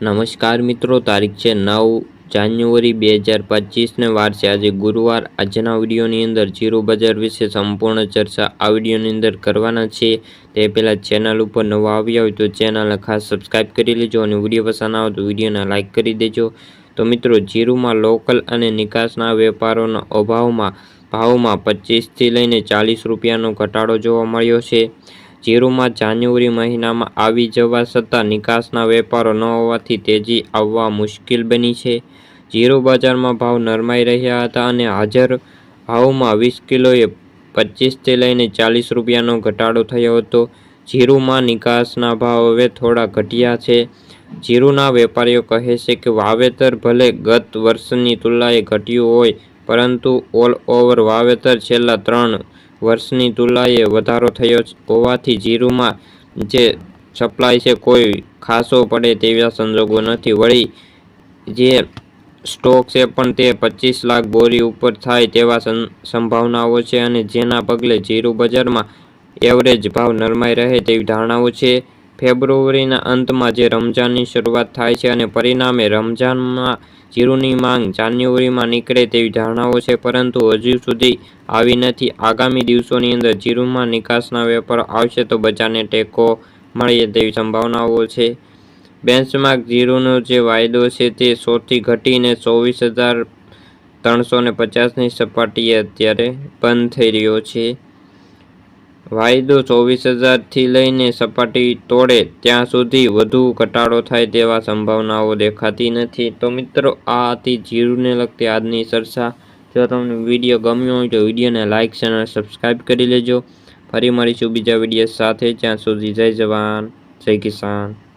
નમસ્કાર મિત્રો, તારીખ છે નવ જાન્યુઆરી બે હજાર પચીસને વાર છે. આજે ગુરુવાર. આજના વિડીયોની અંદર જીરો બજાર વિશે સંપૂર્ણ ચર્ચા આ વિડીયોની અંદર કરવાના છે તે પહેલાં ચેનલ ઉપર નવા આવ્યા હોય તો ચેનલને ખાસ સબસ્ક્રાઈબ કરી લેજો અને વીડિયો પસંદ આવે તો વિડીયોને લાઇક કરી દેજો. તો મિત્રો, જીરુમાં લોકલ અને નિકાસના વેપારોના અભાવમાં, ભાવમાં પચીસથી લઈને ચાલીસ રૂપિયાનો ઘટાડો જોવા મળ્યો છે. જીરુમાં જાન્યુઆરી મહિનામાં આવી જવા છતાં નિકાસના વેપારો ન હોવાથી તેજી આવવા મુશ્કેલ બની છે. જીરુ બજારમાં ભાવ નરમાઈ રહ્યા હતા અને હાજર ભાવમાં વીસ કિલોએ પચીસથી લઈને ચાલીસ રૂપિયાનો ઘટાડો થયો હતો. જીરુમાં નિકાસના ભાવ હવે થોડા ઘટ્યા છે. જીરુના વેપારીઓ કહે છે કે વાવેતર ભલે ગત વર્ષની તુલનાએ ઘટ્યું હોય, પરંતુ ઓલ ઓવર વાવેતર છેલ્લા ત્રણ વર્ષની તુલનાએ વધારો થયો હોવાથી જીરુમાં જે સપ્લાય છે કોઈ ખાસો પડે તેવા સંજોગો નથી. વળી જે સ્ટોક છે પણ તે પચીસ લાખ બોરી ઉપર થાય તેવા સંભાવનાઓ છે અને જેના પગલે જીરું બજારમાં એવરેજ ભાવ નરમાઈ રહે તેવી ધારણાઓ છે. ફેબ્રુઆરીના અંતમાં જે રમજાનની શરૂઆત થાય છે અને પરિણામે રમજાનમાં જીરુની માંગ જાન્યુઆરીમાં નીકળે તેવી ધારણાઓ છે, પરંતુ હજુ સુધી આવી નથી. આગામી દિવસોની અંદર જીરુમાં નિકાસના વેપાર આવશે તો બજારને ટેકો મળે તેવી સંભાવનાઓ છે. બેન્ચમાર્ક જીરુનો જે વાયદો છે તે સોથી ઘટીને ચોવીસ હજાર ત્રણસો ને પચાસની સપાટીએ અત્યારે બંધ થઈ રહ્યો છે. વાયદો ચોવીસ હજારથી લઈને સપાટી તોડે ત્યાં સુધી વધુ ઘટાડો થાય તેવા સંભાવનાઓ દેખાતી નથી. તો મિત્રો, આ હતી જીરુને લગતી આજની ચર્ચા. જો તમને વીડિયો ગમ્યો હોય તો વિડીયોને લાઇક ચેનલ સબસ્ક્રાઈબ કરી લેજો. ફરી મળીશું બીજા વીડિયો સાથે. જ્યાં સુધી જય જવાન, જય કિસાન.